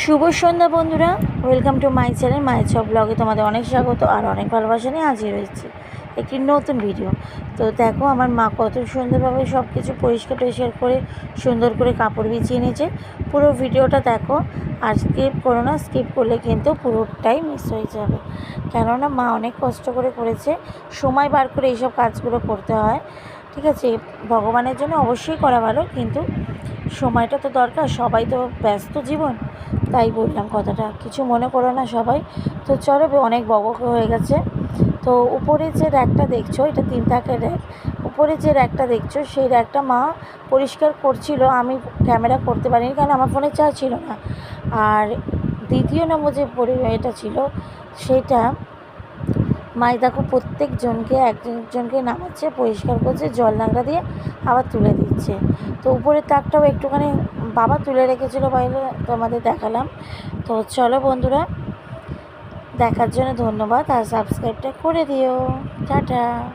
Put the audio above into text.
শুভ সন্ধ্যা বন্ধুরা। Welcome to my channel my সব ব্লগে তোমাদের অনেক স্বাগত আর অনেক ভালোবাসা নিয়ে হাজির হয়েছি। একটি নতুন ভিডিও তো দেখো আমার মা কত সুন্দরভাবে সব কিছু পরিষ্কার টরিষ্কার করে, সুন্দর করে কাপড় বিছিয়ে নিয়েছে। পুরো ভিডিওটা দেখো, আর স্কিপ করো না স্কিপ করলে কিন্তু পুরোটাই মিস হয়ে যাবে। কেননা মা অনেক কষ্ট করে করেছে, সময় বার করে এইসব কাজগুলো করতে হয়। ঠিক আছে? ভগবানের জন্য অবশ্যই করা ভালো, কিন্তু সময়টা তো দরকার, সবাই তো ব্যস্ত জীবন। তাই বললাম কথাটা, কিছু মনে করো না সবাই। তো চলো, অনেক বক হয়ে গেছে। তো উপরে যে র্যাকটা দেখছ, এটা তিন থাকের র্যাক, উপরে যে র্যাকটা দেখছ, সেই র্যাকটা মা পরিষ্কার করছিল। আমি ক্যামেরা করতে পারিনি কারণ আমার ফোনে চার্জ ছিল না। আর দ্বিতীয় নম্বর যে পরি, এটা ছিল, সেটা মাই দেখো প্রত্যেকজনকে, একজনকে নামাচ্ছে, পরিষ্কার করছে, জল নাংড়া দিয়ে আবার তুলে দিচ্ছে। তো উপরের তাকটাও একটুখানি বাবা তুলে রেখেছিলো বাইরে, তোমাদের দেখালাম। তো চলো বন্ধুরা দেখার জন্য ধন্যবাদ আর সাবস্ক্রাইবটা করে দিও। টাটা।